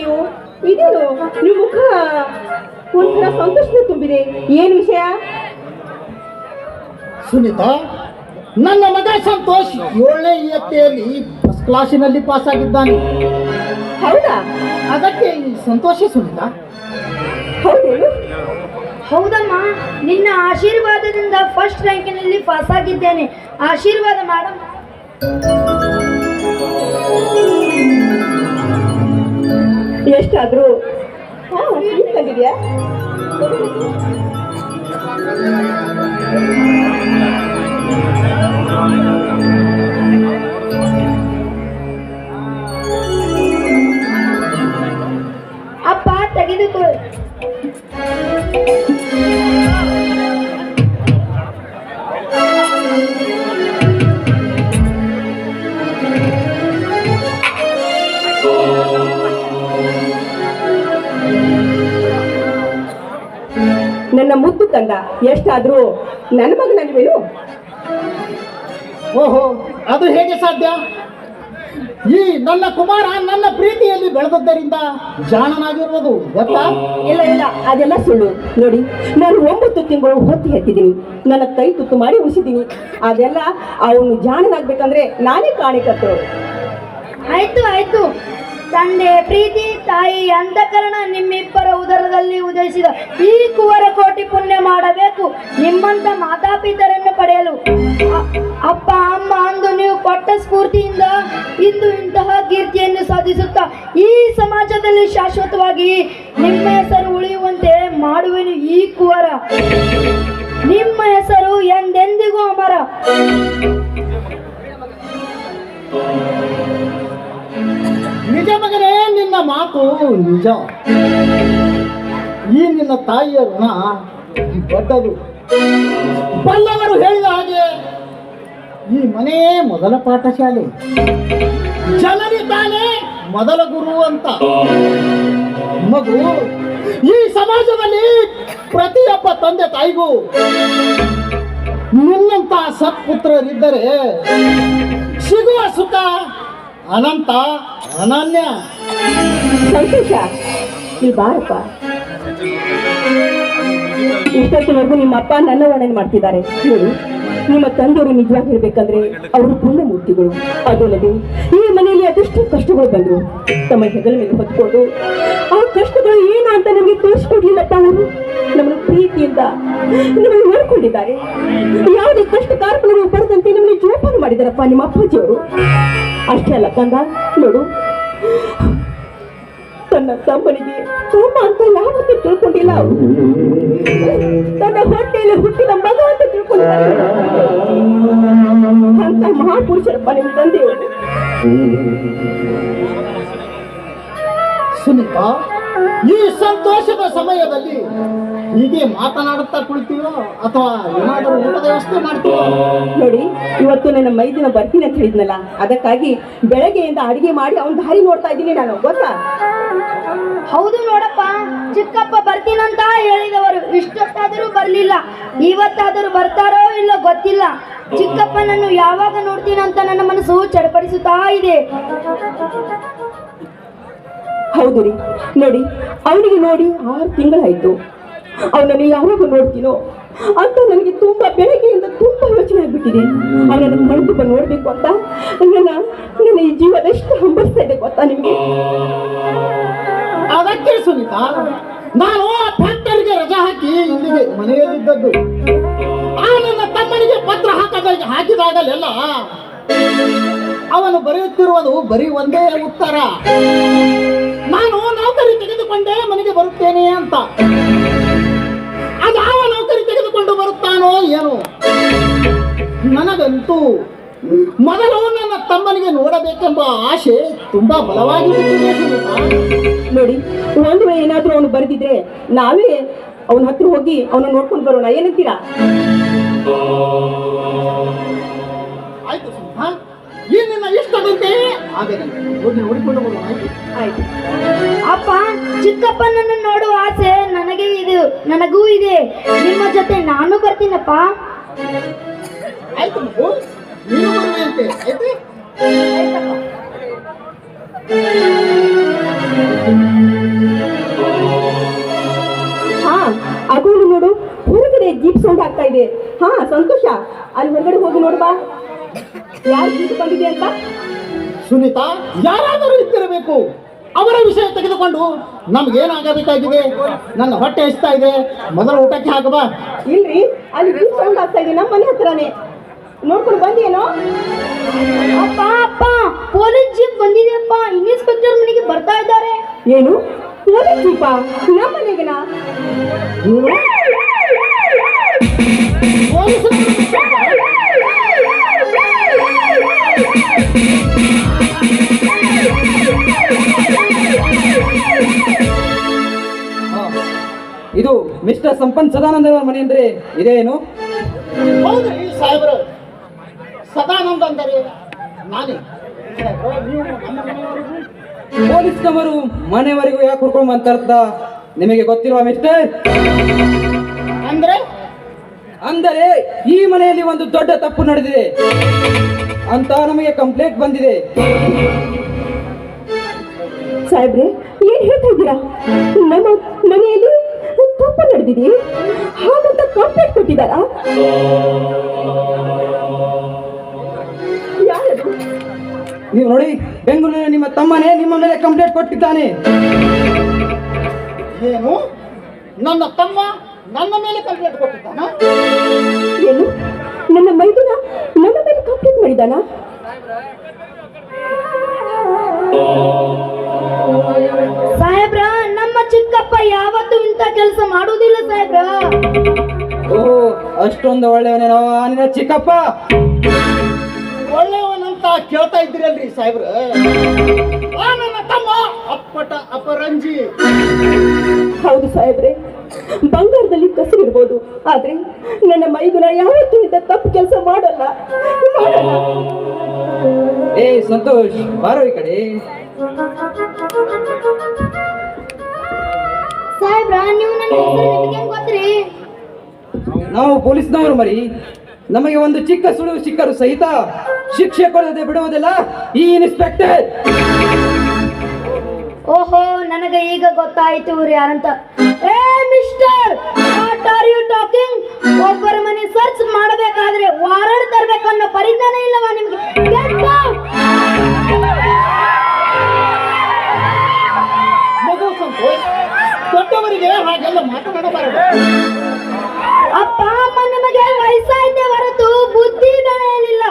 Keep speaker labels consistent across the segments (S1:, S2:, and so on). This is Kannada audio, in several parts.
S1: ನೀವು? ಇದೇನು? ನಿಮ್ಮ ಮುಖ ಒಂಥರ ಸಂತೋಷ ತುಂಬಿದೆ. ಏನು ವಿಷಯ?
S2: ಸುನೀತಾ ನನ್ನ ಮಗ ಸಂತೋಷ್ ಏಳನೇ ಇಯತ್ತೆಯಲ್ಲಿ ಫಸ್ಟ್ ಕ್ಲಾಸಿನಲ್ಲಿ ಪಾಸ್ ಆಗಿದ್ದಾನೆ.
S1: ಹೌದಾ?
S2: ಅದಕ್ಕೆ ಈ ಸಂತೋಷ ಸುನೀತಾ?
S1: ಹೌದೇನು?
S3: ಹೌದಮ್ಮ ನಿನ್ನ ಆಶೀರ್ವಾದದಿಂದ ಫಸ್ಟ್ ರ್ಯಾಂಕಿನಲ್ಲಿ ಪಾಸ್ ಆಗಿದ್ದೇನೆ. ಆಶೀರ್ವಾದ ಮಾಡಮ್ಮ
S1: ಎಷ್ಟಾದ್ರೂ? ಹಾ ತಂದಿದ್ಯಾ
S3: ಅಪ್ಪ ತೆಗೆದುಕೊಳ್ಳು
S1: ತಂದ. ಎಷ್ಟಾದ್ರೂ ನನ್ನ ಮಗನಲ್ವೇನು
S2: ಓಹೋ ಅದು ಹೇಗೆ ಸಾಧ್ಯ? ಈ ನನ್ನ ಕುಮಾರ ನನ್ನ ಪ್ರೀತಿಯಲ್ಲಿ ಬೆಳೆದದ್ದರಿಂದ ಜಾಣನಾಗಿರುವುದು ಗೊತ್ತಾ?
S1: ಇಲ್ಲ ಇಲ್ಲ ಅದೆಲ್ಲ ಸುಳ್ಳು. ನೋಡಿ ನಾನು ಒಂಬತ್ತು ತಿಂಗಳು ಹೊತ್ತಿ ಹೆತ್ತಿದ್ದೀನಿ ನನ್ನ ಕೈ ತುತ್ತು ಮಾಡಿ ಉಳಿಸಿದ್ದೀನಿ ಅದೆಲ್ಲ ಅವನು ಜಾಣನಾಗ್ಬೇಕಂದ್ರೆ ನಾನೇ ಕಾಣಿಕತ್ತು
S3: ಆಯ್ತು ಆಯ್ತು. ತಂದೆ, ಪ್ರೀತಿ, ತಾಯಿ ಅಂತಕರಣ ನಿಮ್ಮಿಬ್ಬರ ಉದರದಲ್ಲಿ ಉದಯಿಸಿದ ಈ ಕುವರ ಕೋಟಿ ಪುಣ್ಯ ಮಾಡಬೇಕು. ನಿಮ್ಮಂತ ಮಾತಾಪಿತರನ್ನು ಪಡೆಯಲು ಅಪ್ಪ, ಅಮ್ಮ ಅಂದು ನೀವು ಕೊಟ್ಟ ಸ್ಫೂರ್ತಿಯಿಂದ ಇಂದು ಇಂತಹ ಕೀರ್ತಿಯನ್ನು ಸಾಧಿಸುತ್ತಾ ಈ ಸಮಾಜದಲ್ಲಿ ಶಾಶ್ವತವಾಗಿ ನಿಮ್ಮ ಹೆಸರು ಉಳಿಯುವಂತೆ ಮಾಡುವೆನು ಈ ಕುವರ. ನಿಮ್ಮ ಹೆಸರು ಎಂದೆಂದಿಗೂ ಅಮರ.
S2: ಮಾತು ನಿಜ. ಈ ನಿನ್ನ ತಾಯಿಯ ಋಣ ದೊಡ್ಡದು. ಬಲ್ಲವರು ಹೇಳಿದ ಹಾಗೆ ಈ ಮನೆ ಮೊದಲ ಪಾಠಶಾಲೆ. ಜನರಿದ್ದಾನೆ ಮೊದಲ ಗುರು ಅಂತ. ಮಗು, ಈ ಸಮಾಜದಲ್ಲಿ ಪ್ರತಿಯೊಬ್ಬ ತಂದೆ ತಾಯಿಗೂ ನಿನ್ನಂತ ಸತ್ಪುತ್ರರಿದ್ದರೆ ಸಿಗುವ ಸುಖ ಅನಂತ ಅನನ್ಯ.
S1: ಸಂತೋಷ. ಇಲ್ಲಿ ಬಾರಪ್ಪ ಇಷ್ಟೊತ್ತಿನವರೆಗೂ ನಿಮ್ಮ ಅಪ್ಪ ನನ್ನ ವರ್ಣನೆ ಮಾಡ್ತಿದ್ದಾರೆ. ನೋಡಿ, ನಿಮ್ಮ ತಂದೆಯವರು ನಿಜವಾಗಿ ಹೇಳ್ಬೇಕಂದ್ರೆ ಅವರು ಪುಣ್ಯಮೂರ್ತಿಗಳು. ಅದಲ್ಲದೆ ಈ ಮನೆಯಲ್ಲಿ ಅದೆಷ್ಟು ಕಷ್ಟಗಳು ಬಂದರು. ತಮ್ಮ ಹೆಗಲ ಮೇಲೆ ಹೊತ್ಕೊಂಡು ಕಷ್ಟಗಳು ಏನು ಅಂತ ನಮಗೆ ತೋರಿಸ್ಕೊಡ್ಲಿಲ್ಲಪ್ಪ ಅವರು ನಮ್ಮನ್ನು ಪ್ರೀತಿಯಿಂದ ನಮ್ಮನ್ನು ನೋಡ್ಕೊಂಡಿದ್ದಾರೆ. ಯಾವುದೇ ಕಷ್ಟ ಕಾರ್ಪಣ್ಯಗಳು ಬರದಂತೆ ನಮ್ಮನ್ನು ಜೋಪಾನ ಮಾಡಿದಾರಪ್ಪ ನಿಮ್ಮ ಅಪ್ಪಾಜಿಯವರು. ಅಷ್ಟೇ ಅಲ್ಲ ಕಂದ, ನೋಡು. ತನ್ನ ತಮ್ಮನಿಗೆ ತಮ್ಮ ಅಂತ ಯಾವತ್ತೂ ತಿಳ್ಕೊಂಡಿಲ್ಲ. ತನ್ನ ಹೊಟ್ಟೆಯಲ್ಲಿ ಹುಟ್ಟಿದ ಮಗ ಅಂತ ತಿಳ್ಕೊಂಡಿದ್ದಾರೆ. ಅಂತ ಮಹಾಪುರುಷರಪ್ಪ ನಿಮ್ಮ ತಂದೆಯವರು.
S2: ಸುನೀತಾ ಈ ಸಂತೋಷದ ಸಮಯದಲ್ಲಿ ಹೀಗೆ ಮಾತನಾಡುತ್ತಾ ಕುಳಿತೀವೋ ಅಥವಾ ಏನಾದರೂ ಊಟದ ವ್ಯವಸ್ಥೆ ಮಾಡ್ತೀವೋ
S1: ನೋಡಿ ಇವತ್ತು ನನ್ನ ಮೈದಿನ ಬರ್ತೀನಿ ಅಂತ ಹೇಳಿದ್ನಲ್ಲ ಅದಕ್ಕಾಗಿ ಬೆಳಗ್ಗೆಯಿಂದ ಅಡಿಗೆ ಮಾಡಿ ಅವನ ದಾರಿ ನೋಡ್ತಾ ಇದ್ದೀನಿ ನಾನು ಗೊತ್ತಾ?
S3: ಹೌದು ನೋಡಪ್ಪ ಚಿಕ್ಕಪ್ಪ ಬರ್ತೀನಂತ ಹೇಳಿದವರು ಇಷ್ಟೊತ್ತಾದರೂ ಬರ್ಲಿಲ್ಲ ಇವತ್ತಾದರೂ ಬರ್ತಾರೋ ಇಲ್ಲೋ ಗೊತ್ತಿಲ್ಲ. ಚಿಕ್ಕಪ್ಪನನ್ನು ಯಾವಾಗ ನೋಡ್ತೀನಂತ ನನ್ನ ಮನಸ್ಸು ಚಡಪಡಿಸುತ್ತಾ ಇದೆ.
S1: ಹೌದು ರೀ. ನೋಡಿ, ಅವನಿಗೆ ನೋಡಿ ಆರು ತಿಂಗಳಾಯ್ತು. ಅವನನ್ನು ಯಾವಾಗ ನೋಡ್ತೀನೋ ಅಂತ ನನಗೆ ತುಂಬಾ ಬೆಳಗ್ಗೆಯಿಂದ ತುಂಬಾ ಯೋಚನೆ ಆಗ್ಬಿಟ್ಟಿದೆ. ಅವನನ್ನು ಕಣ್ತುಂಬ ನೋಡ್ಬೇಕು ಅಂತ ನನ್ನ ನನ್ನ ಈ ಜೀವನ ಎಷ್ಟು ಹಂಬರಿಸ್ತಾ ಇದೆ ಗೊತ್ತಾ ನಿಮಗೆ?
S2: ಅದಕ್ಕೆ ಸುನೀತಾ, ನಾನು ಆ ಫ್ಯಾಕ್ಟರಿಗೆ ರಜಾ ಹಾಕಿ ಇಲ್ಲಿಗೆ ಮನೆಯಲ್ಲಿದ್ದದ್ದು. ಆ ನನ್ನ ತಮ್ಮನಿಗೆ ಪತ್ರ ಹಾಕದ ಹಾಕಿದಾಗಲೆಲ್ಲ ಅವನು ಬರೆಯುತ್ತಿರುವುದು ಬರೀ ಒಂದೇ ಉತ್ತರ. ನಾನು ನೌಕರಿ ತೆಗೆದುಕೊಂಡೇ ಮನೆಗೆ ಬರುತ್ತೇನೆ ಅಂತ. ಅದಾವ ನೌಕರಿ ತೆಗೆದುಕೊಂಡು ಬರುತ್ತಾನೋ ಏನೋ. ನನಗಂತೂ ಮೊದಲು ನನ್ನ ತಮ್ಮನಿಗೆ ನೋಡಬೇಕೆಂಬ ಆಸೆ ತುಂಬಾ ಬಲವಾಗಿ
S1: ನೋಡಿ ಒಂದು ವೇಳೆ ಏನಾದ್ರೂ ಅವನು ಬರೆದಿದ್ರೆ ನಾವೇ ಅವನ ಹತ್ರ ಹೋಗಿ ಅವನು ನೋಡ್ಕೊಂಡು ಬರೋಣ. ಏನಂತೀರಾ?
S2: ಆಯ್ತು ಈ ನಿನ್ನ ಇಷ್ಟದಂತೆ ಆಯ್ತು.
S3: ಅಪ್ಪ ಚಿಕ್ಕಪ್ಪನನ್ನು ನೋಡುವ ಆಸೆ ನನಗೆ ಇದು ನನಗೂ ಇದೆ. ನಿಮ್ಮ ಜೊತೆ ನಾನು ಬರ್ತೀನಪ್ಪ.
S2: ಆಯ್ತು ಮಗು. ನೀನು ಆಯ್ತು? ಹಾ ಅದು ನೋಡು.
S1: ಹೊರಗಡೆ ಜೀಪ್ ಸೌಂಡ್ ಆಗ್ತಾ ಇದೆ. ಹಾ ಸಂತೋಷ. ಅಲ್ಲಿ ಹೊರಗಡೆ ಹೋಗಿ ನೋಡು ಬಾ. ಯಾರು ಬಂದಿದೆ ಅಂತ?
S2: ಸುನೀತಾ ಯಾರಾದರೂ ಇದ್ದಿರಬೇಕು. ಅವರ ವಿಷಯ ತೆಗೆದುಕೊಂಡು ನಮ್ಗೇನಾಗಬೇಕಾಗಿದೆ? ನನ್ನ ಹೊಟ್ಟೆ ಎಸ್ತಾ ಇದೆ. ಮೊದಲು ಊಟಕ್ಕೆ ಹಾಕಬಾ
S1: ಇಲ್ರಿ ಅಲ್ಲಿ ಸೌಂಡ್ ಆಗ್ತಾ ಇದೆ ನಮ್ಮ ಮನೆ ಹತ್ರನೇ. ನೋಡ್ಕೊಂಡು ಬಂದೇನೋ?
S3: ಅಪ್ಪ ಅಪ್ಪ ಪೊಲೀಸ್ ಜೀಪ್ ಬಂದಿದೆಯಪ್ಪ. ಇನ್ಸ್ಪೆಕ್ಟರ್ ಮನೆಗೆ ಬರ್ತಾ ಇದ್ದಾರೆ.
S1: ಏನು? ಪೊಲೀಸ್ ಜೀಪ? ನಮ್ಮ ಮನೆಗೆನಾ?
S4: ಇದು ಮಿಸ್ಟರ್ ಸಂಪನ್ ಸದಾನಂದ ಅವರ ಮನೆ ಅಂದ್ರೆ ಇದೇನು?
S2: ಹೌದ್ರಿ ಸಾಹೇಬ್ರ. ಸದಾನಂದ ಅಂದರೆ ನಾನೇ.
S4: ಪೊಲೀಸ್ನವರು ಮನೆಯವರೆಗೂ ಯಾಕೆ ಹುಡ್ಕೊಂಡು ಬಂತಾರ್ದ ನಿಮಗೆ ಗೊತ್ತಿರುವ ಮಿಸ್ಟರ್?
S2: ಅಂದ್ರೆ?
S4: ಅಂದರೆ ಈ ಮನೆಯಲ್ಲಿ ಒಂದು ದೊಡ್ಡ ತಪ್ಪು ನಡೆದಿದೆ. ಅಂತ ನಮಗೆ ಕಂಪ್ಲೇಂಟ್ ಬಂದಿದೆ.
S1: ಸಾಹೇಬ್ರೆ ಏನ್ ಹೇಳ್ತಾ ಇದ್ದೀರಾ? ನಮ್ಮ ಮನೆಯಲ್ಲಿ ತಪ್ಪು ನಡೆದಿದೆ? ಹಾಗಂತ ಕಂಪ್ಲೇಂಟ್ ಕೊಟ್ಟಿದ್ದಾರಾ? ಯಾರದು?
S4: ನೀವು ನೋಡಿ ಬೆಂಗಳೂರಿನ ನಿಮ್ಮ ತಮ್ಮನೇ ನಿಮ್ಮ ಮೇಲೆ ಕಂಪ್ಲೇಂಟ್ ಕೊಟ್ಟಿದ್ದಾನೆ.
S2: ಏನು? ನನ್ನ ತಮ್ಮ ನನ್ನ ಮೇಲೆ ಕಂಪ್ಲೇಂಟ್ ಕೊಟ್ಟಿದ್ದಾನ?
S1: ಏನು? ನನ್ನ ಮೈದುನ ನನ್ನ ಮೇಲೆ ಕಂಪ್ಲೇಂಟ್ ಮಾಡಿದಾನ
S3: ಸಾಹೇಬ್ರ ಚಿಕ್ಕಪ್ಪ ಯಾವತ್ತು ಇಂಥ ಕೆಲಸ ಮಾಡುವುದಿಲ್ಲ ಸಾಹೇಬ್ರ.
S4: ಓ ಅಷ್ಟೊಂದು ಒಳ್ಳೆಯವನೇನೋ ನಿನ್ನ ಚಿಕ್ಕಪ್ಪ.
S2: ಒಳ್ಳೆಯವನಂತ ಕೇಳ್ತಾ ಇದ್ದೀರಲ್ರಿ ಸಾಹೇಬ್ರ. ಆ ನನ್ನ ತಮ್ಮ ಅಪ್ಪಟ ಅಪರಂಜಿ.
S1: ಹೌದು ಸಾಹೇಬ್ರೆ ಬಂಗಾರದಲ್ಲಿ ಕಸಿರಿರ್ಬೋದು. ಆದ್ರೆ ನನ್ನ ಮೈದುನ ಯಾವತ್ತೂ ಇಂಥ ತಪ್ಪು ಕೆಲಸ ಮಾಡಲ್ಲ ಮಾಡಲ್ಲ.
S4: ಏ ಸಂತೋಷ್ ಬಾರೋ ಈ ಕಡೆ.
S3: ಸಾಹೇಬ್ರ ನೀವು ನನ್ನ ಹೆಸರು ನಿಮ್ಗೆ ಹೆಂಗ್ ಗೊತ್ತ್ರಿ?
S4: ನಾವು ಪೊಲೀಸ್ನವರು ಮರಿ. ನಮಗೆ ಒಂದು ಚಿಕ್ಕ ಸುಳಿವು ಸಿಕ್ಕರು ಸಹಿತ ಶಿಕ್ಷೆ ಕೊಡದೆ ಬಿಡುವುದಿಲ್ಲ. ಈ ಇನ್ಸ್ಪೆಕ್ಟರ್
S3: ಓಹೋ ನನಗೆ ಈಗ ಗೊತ್ತಾಯ್ತು ಇವ್ರು ಯಾರಂತ. ಏ mister what are you talking ಒಬ್ಬರ ಮನೆ ಸರ್ಚ್ ಮಾಡಬೇಕಾದ್ರೆ ವಾರಂಟ್ ತರಬೇಕನ್ನೋ ಪರಿಜ್ಞಾನ ಇಲ್ಲವಾ ನಿಮ್ಗೆ! ಅಪ್ಪ ಅಮ್ಮ ನಮಗೆ ವಯಸ್ಸಾಯ್ತೆ ಹೊರತು ಬುದ್ಧಿ ಬೆಳೆಯಲಿಲ್ಲ.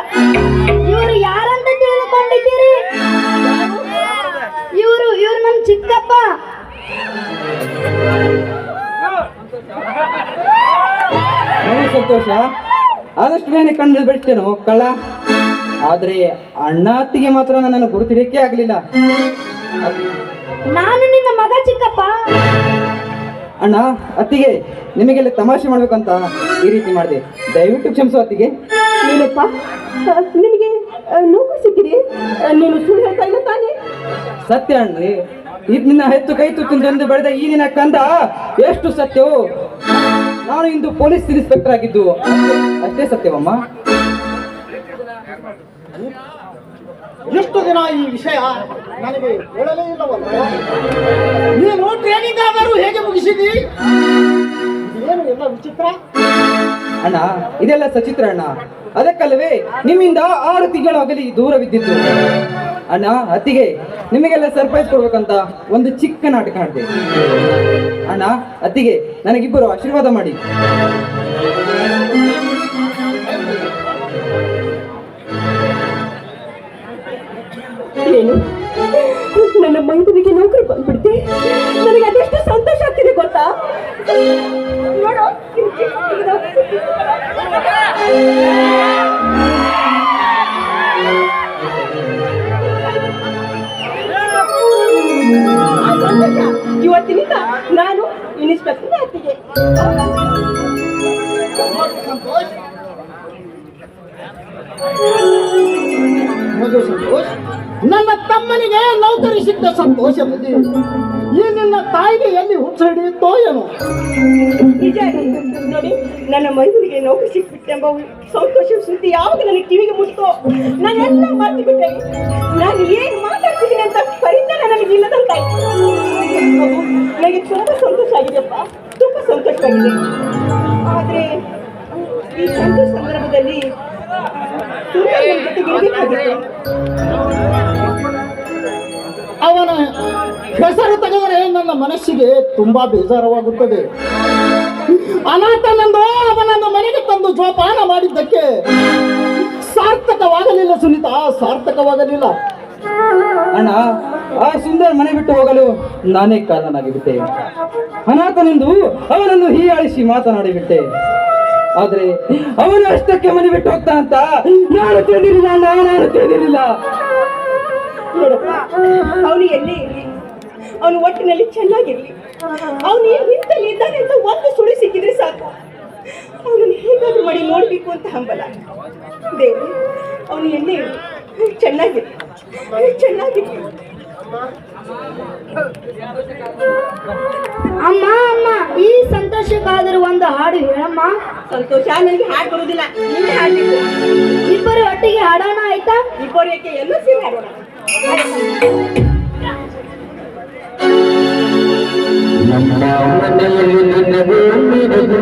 S3: ಇವರು ಯಾರಂತ ತಿಳಿದುಕೊಂಡಿದ್ದೀರಿ ಇವರು ಇವ್ರು ನಮ್ ಚಿಕ್ಕಪ್ಪ.
S4: ಸಂತೋಷ? ಆದಷ್ಟು ಬೇನೆ ಕಂಡು ಬಿಡ್ತೇನೆ ಕಳ್ಳ ಆದ್ರೆ ಅಣ್ಣ ಅತ್ತಿಗೆ ಮಾತ್ರ ನನ್ನನ್ನು ಗುರುತಿಡಕ್ಕೆ ಆಗ್ಲಿಲ್ಲ.
S1: ನಾನು ನಿನ್ನ ಮಗ ಚಿಕ್ಕಪ್ಪ.
S4: ಅಣ್ಣ ಅತ್ತಿಗೆ ನಿಮಗೆಲ್ಲ ತಮಾಷೆ ಮಾಡ್ಬೇಕಂತ ಈ ರೀತಿ ಮಾಡಿದೆ. ದಯವಿಟ್ಟು ಕ್ಷಮಿಸು ಅತ್ತಿಗೆ.
S1: ಏನಪ್ಪ ಆ, ನಿನಗೆ ನೋವು ಸಿಕ್ಕಿದೆ? ನೀನು ಸುಳ್ಳು ಹೇಳ್ತಾ ಇಲ್ಲ ತಾನೇ?
S4: ಸತ್ಯ ಅಣ್ಣ ಇದು ನಿನ್ನ ಹೆತ್ತು ಕೈ ತುತ್ತಿಂದೊಂದು ಬೆಳೆದ ಈ ನಿನ್ನ ಕಂದ ಎಷ್ಟು ಸತ್ಯವೋ ನಾನು ಇಂದು ಪೊಲೀಸ್ ಇನ್ಸ್ಪೆಕ್ಟರ್ ಆಗಿದ್ದು. ಅಷ್ಟೇ ಸತ್ಯವಮ್ಮ.
S2: ಎಷ್ಟು ದಿನ ಈ ವಿಷಯ ನನಗೆ ಹೇಳಲೇ ಇಲ್ಲವಲ್ಲ? ನೀನು ಟ್ರೈನಿಂಗ್ ಆದರೂ ಹೇಗೆ ಮುಗಿಸಿದಿ? ಏನು ಎಲ್ಲ ವಿಚಿತ್ರ?
S4: ಅಣ್ಣ, ಇದೆಲ್ಲ ಸಚಿತ್ರ ಅಣ್ಣ. ಅದಕ್ಕಲ್ಲವೇ, ನಿಮ್ಮಿಂದ ಆರು ತಿಂಗಳಾಗಲಿ ಅಗಲಿ ದೂರವಿದ್ದಿದ್ದು ಅಣ್ಣ, ಅತ್ತಿಗೆ ನಿಮಗೆಲ್ಲ ಸರ್ಪ್ರೈಸ್ ಕೊಡ್ಬೇಕಂತ ಒಂದು ಚಿಕ್ಕ ನಾಟಕ ಆಡಿದೆ. ಅಣ್ಣ, ಅತ್ತಿಗೆ ನನಗಿಬ್ಬರು ಆಶೀರ್ವಾದ ಮಾಡಿ.
S1: ಏನು? ನನ್ನ ಮೈದನಿಗೆ ನೌಕರಿ ಬಂದ್ಬಿಡ್ತಿ? ನನಗೆ ಅದೆಷ್ಟು ಸಂತೋಷ ಆಗ್ತಿದೆ ಗೊತ್ತಾ? ಇವತ್ತಿನಿಂದ ನಾನು ಇನ್ಸ್ಪೆಕ್ಟರ್ ಆಗ್ತಿದ್ದೆ.
S2: ಸಂತೋಷ್ ಸಂತೋಷ್. ನನ್ನ ತಮ್ಮನಿಗೆ ನೌಕರಿ ಸಿಕ್ಕ ಸಂತೋಷ ಸಂತೋಷದಲ್ಲಿ ಈ ನಿನ್ನ ತಾಯಿಗೆ ಎಲ್ಲಿ ಹುಚ್ಚ
S1: ನಿಜ ನೋಡಿ, ನನ್ನ ಮೈದುನಿಗೆ ನೌಕರಿ ಸಿಕ್ಬಿಟ್ಟೆಂಬ ಸಂತೋಷ ಸುದ್ದಿ ಯಾವಾಗ ನನಗೆ ಕಿವಿಗೆ ಮುಟ್ಟೋ ನಾನೆಲ್ಲ ಮರ್ತು ಬಿಟ್ಟೆ ನಾನು ಏನ್ ಮಾತಾಡ್ತಿದ್ದೀನಿ ಅಂತ ಪರಿಚಯ ನನಗೆ ಇಲ್ಲದಂತ ನನಗೆ ತುಂಬಾ ಸಂತೋಷ ಆಗಿದೆಯಪ್ಪ. ತುಂಬಾ ಸಂತೋಷವಾಗಿದೆ ಆದ್ರೆ, ಈ ಸಂತೋಷ ಸಂದರ್ಭದಲ್ಲಿ ಜೊತೆಗೆ.
S2: ಅವನ ಹೆಸರು ತೆಗೆದರೆ ನನ್ನ ಮನಸ್ಸಿಗೆ ತುಂಬಾ ಬೇಜಾರವಾಗುತ್ತದೆ. ಅನಾಥನಂದು ಅವನನ್ನು ಮನೆಗೆ ತಂದು ಜೋಪಾನ ಮಾಡಿದ್ದಕ್ಕೆ ಸಾರ್ಥಕವಾಗಲಿಲ್ಲ ಸುನೀತಾ, ಸಾರ್ಥಕವಾಗಲಿಲ್ಲ.
S4: ಅಣ್ಣ, ಆ ಸುಂದರ ಮನೆ ಬಿಟ್ಟು ಹೋಗಲು ನಾನೇ ಕಾರಣನಾಗಿಬಿಟ್ಟೆ. ಅನಾಥನೆಂದು ಅವನನ್ನು ಹೀಯಾಳಿಸಿ ಮಾತನಾಡಿಬಿಟ್ಟೆ. ಆದ್ರೆ ಅವನು ಅಷ್ಟಕ್ಕೆ ಮನೆ ಬಿಟ್ಟು ಹೋಗ್ತಾ ಅಂತ ನಾನು ತಿಳಿದಿರಲಿಲ್ಲ ನಾನು ತಿಳಿದಿರಲಿಲ್ಲ.
S1: ಅವನು ಎಲ್ಲೇ ಇರಲಿ? ಅವನು ಒಟ್ಟಿನಲ್ಲಿ ಚೆನ್ನಾಗಿರ್ಲಿ ಅವನು ನಿಂತಲ್ಲಿ ಇದ್ದಾನೆ ಅಂತ ಒಂದು ಸುಳಿ ಸಿಕ್ಕಿದ್ರೆ ಸಾಕು. ಅವನನ್ನು ಹೇಗಾದ್ರೂ ಮಾಡಿ ನೋಡ್ಬೇಕು ಅಂತ ಹಂಬಲ. ದೇವ್ರು ಅವನು ಎಲ್ಲೇ ಇರಲಿ? ಚೆನ್ನಾಗಿರ್ಲಿ ಚೆನ್ನಾಗಿರ್ಲಿ
S3: ಅಮ್ಮ ಅಮ್ಮ ಈ ಸಂತೋಷಕ್ಕಾದರೂ ಒಂದು ಹಾಡು ಹೇಳಮ್ಮ.
S1: ಸಂತೋಷ? ನನಗೆ ಹಾಡು ಬರುವುದಿಲ್ಲ. ನೀನೇ ಹಾಡ್ಬೇಕು.
S3: ಇಬ್ಬರು ಒಟ್ಟಿಗೆ ಹಾಡೋಣ ಆಯ್ತಾ?
S1: ಇಬ್ಬರು ಯಾಕೆ ಎಲ್ಲ ಸೇರಿ ಹಾಡೋಣ.
S5: ನಿನಗೆ ಮೆರೆದು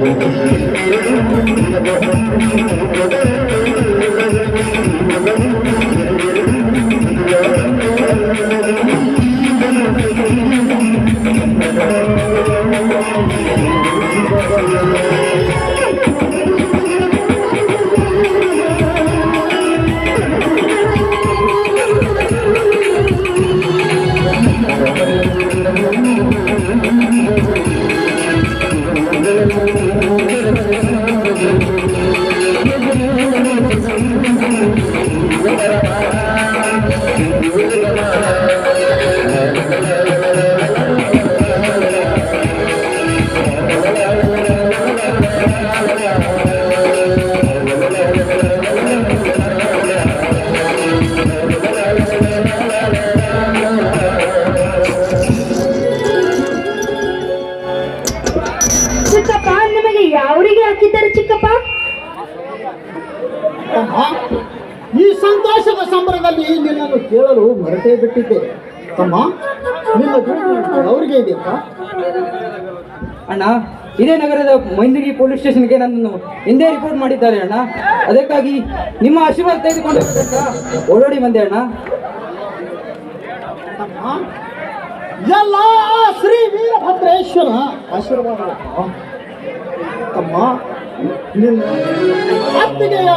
S5: ಬೆಳದಿಂಗಳಲ್ಲಿ ಕರವಲು
S2: ಮರೆತೇ ಬಿಟ್ಟಿದ್ದೆ ತಮ್ಮ ನಿನ್ನ ಗುರುತು ಅವರಿಗೆ ಇದೆಯಪ್ಪ
S4: ಅಣ್ಣ ಇದೇ ನಗರದ ಮೈಂದಿಗಿ ಪೊಲೀಸ್ ಸ್ಟೇಷನ್ಗೆ ನನ್ನನ್ನು ಹಿಂದೆ ರಿಪೋರ್ಟ್ ಮಾಡಿದ್ದಾರೆ ಅಣ್ಣ. ಅದಕ್ಕಾಗಿ ನಿಮ್ಮ ಆಶೀರ್ವಾದ ತೆಗೆದುಕೊಂಡು ಓಡೋಡಿ ಬಂದೆ ಅಣ್ಣ.
S2: ತಮ್ಮ, ಎಲ್ಲ ಶ್ರೀ ವೀರಭದ್ರೇಶ್ವರ ಆಶೀರ್ವಾದ ತಮ್ಮ ನಿನ್ನ ಅತ್ತಿಗೆಯ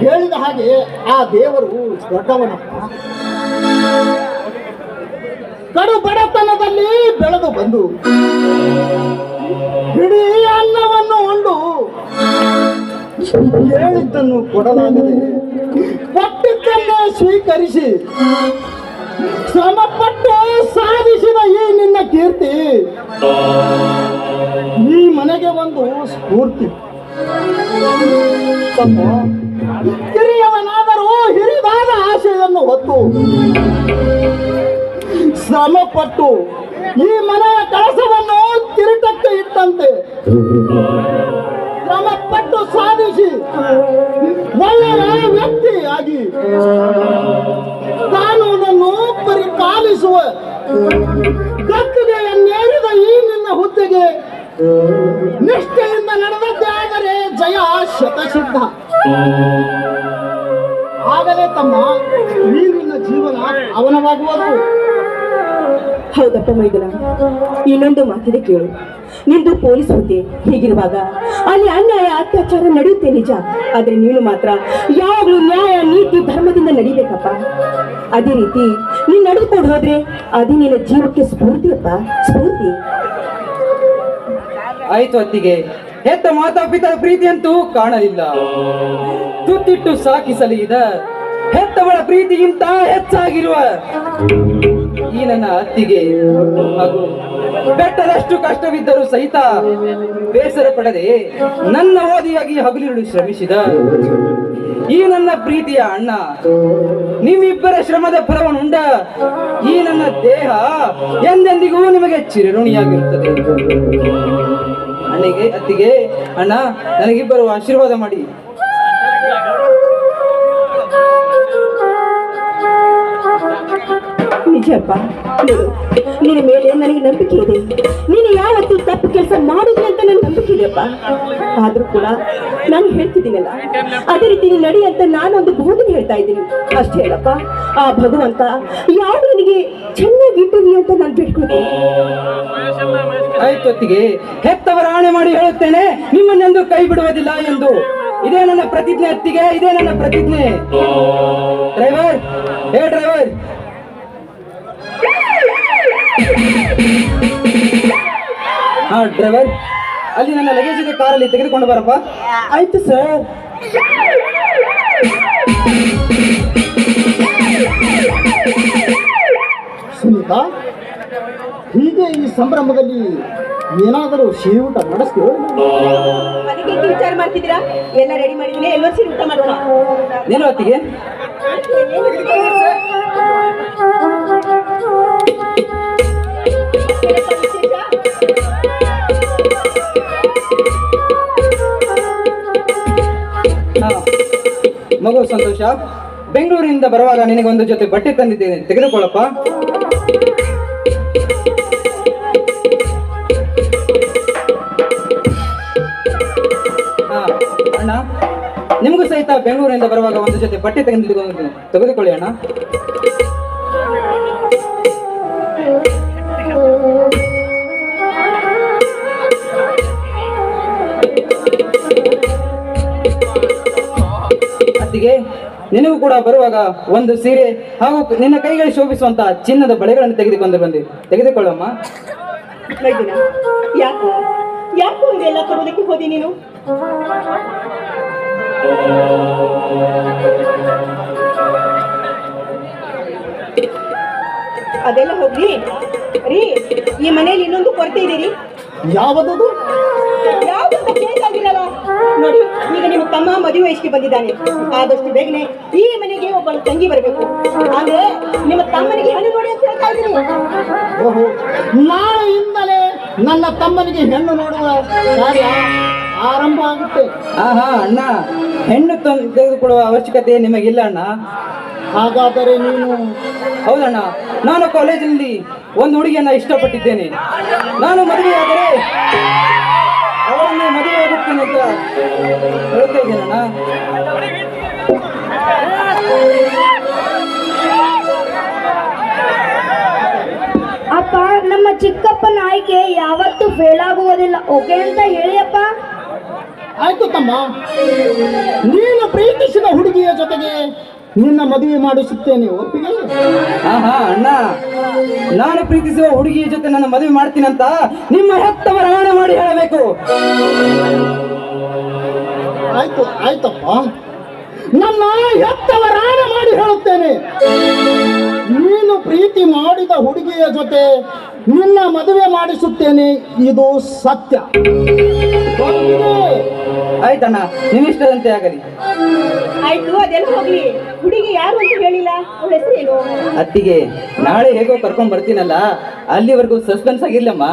S2: ಹೇಳಿದ ಹಾಗೆ ಆ ದೇವರು ದೊಡ್ಡವನ ಕಡು ಬಡತನದಲ್ಲಿ ಬೆಳೆದು ಬಂದು ಇಡೀ ಅನ್ನವನ್ನು ಉಂಡು. ಹೇಳಿದ್ದನ್ನು ಕೊಡಲಾಗದೆ ಕೊಟ್ಟಿದ್ದನ್ನೇ ಸ್ವೀಕರಿಸಿ ಶ್ರಮಪಟ್ಟು ಸಾಧಿಸಿದ ಈ ನಿನ್ನ ಕೀರ್ತಿ ಈ ಮನೆಗೆ ಒಂದು ಸ್ಫೂರ್ತಿ. ತಮ್ಮ, ಹಿರಿಯವನಾದರೂ ಹಿರಿದಾದ ಆಶೆಯನ್ನು ಹೊತ್ತು ಶ್ರಮಪಟ್ಟು ಈ ಮನೆಯ ಕಳಸವನ್ನು ತಿರುಟಕ್ಕೆ ಇಟ್ಟಂತೆ ಶ್ರಮಪಟ್ಟು ಸಾಧಿಸಿ ಒಳ್ಳೆಯ ವ್ಯಕ್ತಿಯಾಗಿ ಕಾನೂನನ್ನು ಪರಿಪಾಲಿಸುವ ಗದ್ದುಗೆಯನ್ನೇರಿದ ಈ ನಿನ್ನ ಹುದ್ದೆಗೆ ನಿಷ್ಠೆಯಿಂದ ನಡೆದದ್ದೇ ಜಯ ಶತಶುದ್ಧ ಆಗಲೇ ತಮ್ಮ ನೀರಿನ ಜೀವನ ಅವನವಾಗುವುದು.
S1: ಹೌದಪ್ಪ ಮೈದುನ ಇನ್ನೊಂದು ಮಾತಿದೆ ಕೇಳು. ನಿಂದು ಪೊಲೀಸ್ ಹುದ್ದೆ ಹೀಗಿರುವಾಗ ಅಲ್ಲಿ ಅನ್ಯಾಯ ಅತ್ಯಾಚಾರ ನಡೆಯುತ್ತೆ ನಿಜ. ಆದ್ರೆ ನೀನು ಮಾತ್ರ ಯಾವಾಗಲೂ ನ್ಯಾಯ ನೀತಿ ಧರ್ಮದಿಂದ ನಡಿಬೇಕಪ್ಪ. ಅದೇ ರೀತಿ ನೀನ್ ನಡೆದುಕೊಂಡು ಹೋದ್ರೆ ಅದೇ ನಿನ್ನ ಜೀವಕ್ಕೆ ಸ್ಫೂರ್ತಿಯಪ್ಪ ಸ್ಫೂರ್ತಿ.
S4: ಆಯ್ತು ಅತ್ತಿಗೆ. ಹೆತ್ತ ಮಾತಾಪಿತರ ಪ್ರೀತಿಯಂತೂ ಕಾಣಲಿಲ್ಲ. ತುತ್ತಿಟ್ಟು ಸಾಕಿಸಲಿದ ಹೆತ್ತವಳ ಪ್ರೀತಿಗಿಂತ ಹೆಚ್ಚಾಗಿರುವ ಈ ನನ್ನ ಅತ್ತಿಗೆ. ಹಾಗೂ ಬೆಟ್ಟದಷ್ಟು ಕಷ್ಟವಿದ್ದರೂ ಸಹಿತ ಬೇಸರ ಪಡದೆ ನನ್ನ ಓದಿಯಾಗಿ ಹಗಲಿರುಳು ಶ್ರಮಿಸಿದ. ಈ ನನ್ನ ಪ್ರೀತಿಯ ಅಣ್ಣ, ನಿಮ್ಮಿಬ್ಬರ ಶ್ರಮದ ಫಲವನ್ನುಂಡ ಈ ನನ್ನ ದೇಹ ಎಂದೆಂದಿಗೂ ನಿಮಗೆ ಚಿರಋಣಿಯಾಗಿರುತ್ತದೆ. ಅಣ್ಣಿಗೆ, ಅತ್ತಿಗೆ, ಅಣ್ಣ, ನನಗಿಬ್ಬರು ಆಶೀರ್ವಾದ ಮಾಡಿ.
S1: ನೋಡು ನಿನ್ನ ಮೇಲೆ ನನಗೆ ನಂಬಿಕೆ ಇದೆ. ನೀನು ಯಾವತ್ತೂ ತಪ್ಪು ಕೆಲಸ ಮಾಡಿದ್ರಿ ಅಂತ ನನ್ನ ನಂಬಿಕೆ ಇದೆಯಪ್ಪ ಆದ್ರೂ ಕೂಡ ನಾನು ಹೇಳ್ತಿದ್ದೀನಲ್ಲ, ಅದೇ ರೀತಿ ನಡಿ ಅಂತ ನಾನೊಂದು ಬೋಧನೆ ಹೇಳ್ತಾ ಇದ್ದೀನಿ. ಅಷ್ಟೇ ಹೇಳಪ್ಪ, ಆ ಭಗವಂತ ಯಾವ ನನಗೆ ಚೆನ್ನಾಗಿ ಇಟ್ಟಿದೆ ಅಂತ ನಾನು ಬಿಟ್ಕೊಳ್ತೀನಿ
S4: ಆಯ್ತು ಅತ್ತಿಗೆ ಹೆತ್ತವರ ಆಣೆ ಮಾಡಿ ಹೇಳುತ್ತೇನೆ, ನಿಮ್ಮನ್ನೆಂದು ಕೈ ಬಿಡುವುದಿಲ್ಲ ಎಂದು. ಇದೇ ನನ್ನ ಪ್ರತಿಜ್ಞೆ ಅತ್ತಿಗೆ, ಇದೇ ನನ್ನ ಪ್ರತಿಜ್ಞೆ. ಡ್ರೈವರ್ ಹೇ ಡ್ರೈವರ್ ಹಾ ಡ್ರೈವರ್ ಅಲ್ಲಿ ನನ್ನ ಲಗೇಜ್ ಇದೆ ಕಾರಲ್ಲಿ ತೆಗೆದುಕೊಂಡು ಬರಪ್ಪ.
S1: ಆಯ್ತು ಸರ್
S2: ಸುನೀತಾ ಹೀಗೆ ಈ ಸಂಭ್ರಮದಲ್ಲಿ ಏನಾದರೂ ಸಿಹಿ ಊಟ ನಡೆಸ್ತೀವಿ
S1: ಅದಕ್ಕೆ ವಿಚಾರ ಮಾಡ್ತಿದ್ದೀರಾ? ಎಲ್ಲ ರೆಡಿ ಮಾಡಿದ್ದೀನಿ ಎಲ್ಲೋ ಸೇರಿ ಊಟ ಮಾಡೋಣ.
S4: ನೀನು ಅತ್ತಿಗೆ? ಹಾ. ಮಗು ಸಂತೋಷ. ಬೆಂಗಳೂರಿನಿಂದ ಬರುವಾಗ ನಿನಗೆ ಒಂದು ಜೊತೆ ಬಟ್ಟೆ ತಂದಿದ್ದೇನೆ. ತೆಗೆದುಕೊಳ್ಳಪ್ಪ. ಅಣ್ಣ, ನಿಮಗೂ ಸಹಿತ ಬೆಂಗಳೂರಿನಿಂದ ಬರುವಾಗ ಒಂದು ಜೊತೆ ಬಟ್ಟೆ ತೆಗೆದು ತೆಗೆದುಕೊಳ್ಳಿ ಅಣ್ಣ. ನಿನಗೂ ಕೂಡ ಬರುವಾಗ ಒಂದು ಸೀರೆ ಹಾಗೂ ನಿನ್ನ ಕೈಗಳಿಗೆ ಶೋಭಿಸುವಂತ ಚಿನ್ನದ ಬಳೆಗಳನ್ನು ತೆಗೆದುಕೊಂಡು ಬಂದಿ. ತೆಗೆದುಕೊಳ್ಳಮ್ಮ.
S1: ಯಾಕೋ ಯಾಕೋ ಇದೆಲ್ಲ ತರೋದಕ್ಕೆ ಹೋದಿ ನೀನು? ಅದೆಲ್ಲ ಹೋಗ್ಲಿ. ರೀ ಈ ಮನೆಯಲ್ಲಿ ಇನ್ನೊಂದು ಕೊರತೆ ಇದೆ ರೀ.
S2: ಯಾವುದದು?
S1: ಯಾವ್ದು ಚೇಂಜ್ ಆಗಿರಲ್ಲ ನೋಡಿ ಈಗ ನಿಮ್ಮ ತಮ್ಮ ಮದುವೆ ವಯಸ್ಸಿಗೆ ಬಂದಿದ್ದಾನೆ. ಆದಷ್ಟು ಬೇಗನೆ ಈ ಮನೆಗೆ ಒಬ್ಬ ತಂಗಿ ಬರಬೇಕು. ಆದ್ರೆ ನಿಮ್ಮ ತಮ್ಮನಿಗೆ ಹೆಣ್ಣು ನೋಡಿ ಅಂತ ಹೇಳ್ತಾ ಇದ್ದೀನಿ.
S2: ಓಹೋ ನಾಳೆಯಿಂದಲೇ ನನ್ನ ತಮ್ಮನಿಗೆ ಹೆಣ್ಣು ನೋಡುವ ಕಾರ್ಯ ಆರಂಭ ಆಗುತ್ತೆ.
S4: ಆಹಾ ಅಣ್ಣ ಹೆಣ್ಣು ತಂದು ತೆಗೆದುಕೊಳ್ಳುವ ಅವಶ್ಯಕತೆ ನಿಮಗಿಲ್ಲ ಅಣ್ಣ.
S2: ಹಾಗಾದರೆ ನೀನು
S4: ಹೌದಣ್ಣ ನಾನು ಕಾಲೇಜಲ್ಲಿ ಒಂದು ಹುಡುಗಿಯನ್ನ ಇಷ್ಟಪಟ್ಟಿದ್ದೇನೆ. ನಾನು ಮದುವೆಯಾದರೆ ಅವರನ್ನು ಮದುವೆ ಆಗುತ್ತೇನೆ ಅಂತ ಹೇಳ್ತಾ ಇದ್ದೇನಣ್ಣ
S3: ಅಪ್ಪ ನಮ್ಮ ಚಿಕ್ಕಪ್ಪನ ಆಯ್ಕೆ ಯಾವತ್ತೂ ಫೇಲ್ ಆಗುವುದಿಲ್ಲ. ಓಕೆ ಅಂತ ಹೇಳಿಯಪ್ಪ
S2: ಆಯ್ತು ತಮ್ಮ. ನೀನು ಪ್ರೀತಿಸಿದ ಹುಡುಗಿಯ ಜೊತೆಗೆ ನಿನ್ನ ಮದುವೆ ಮಾಡಿಸುತ್ತೇನೆ ಒಪ್ಪಿಗೆ?
S4: ಆಹಾ, ಅಣ್ಣ. ನಾನು ಪ್ರೀತಿಸುವ ಹುಡುಗಿಯ ಜೊತೆ ನನ್ನ ಮದುವೆ ಮಾಡ್ತೀನಂತ ನಿಮ್ಮ ಹೆತ್ತವರ ಹಣ ಮಾಡಿ ಹೇಳಬೇಕು.
S2: ಆಯ್ತು, ಆಯ್ತಪ್ಪ. ನನ್ನ ಎತ್ತವರಾಣ ಮಾಡಿ ಹೇಳುತ್ತೇನೆ. ನೀನು ಪ್ರೀತಿ ಮಾಡಿದ ಹುಡುಗಿಯ ಜೊತೆ ನಿನ್ನ ಮದುವೆ ಮಾಡಿಸುತ್ತೇನೆ. ಇದು ಸತ್ಯ?
S4: ಆಯ್ತಣ್ಣ ನೀವಿಷ್ಟದಂತೆ ಆಗಲಿ.
S1: ಆಯ್ತು ಅದೆಲ್ಲ ಹೋಗ್ಲಿ. ಹುಡುಗಿ ಯಾರು ಅಂತ ಹೇಳಿಲ್ಲ ಅವಳ ಹೆಸರೇನು
S4: ಅತ್ತಿಗೆ ನಾಳೆ ಹೇಗೋ ಕರ್ಕೊಂಡ್ ಬರ್ತೀನಲ್ಲ ಅಲ್ಲಿವರೆಗೂ ಸಸ್ಪೆನ್ಸ್ ಆಗಿರ್ಲಮ್ಮ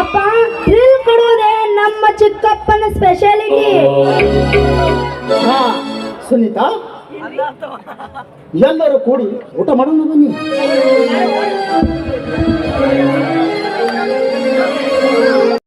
S3: ಅಪ್ಪ ಥ್ರಿಲ್ ಕೊಡುವುದೇ ನಮ್ಮ ಚಿಕ್ಕಪ್ಪನ ಸ್ಪೆಷಾಲಿಟಿ
S2: ಹಾ ಸುನೀತಾ ಎಲ್ಲರೂ ಕೂಡಿ ಊಟ ಮಾಡೋಣ ಬನ್ನಿ.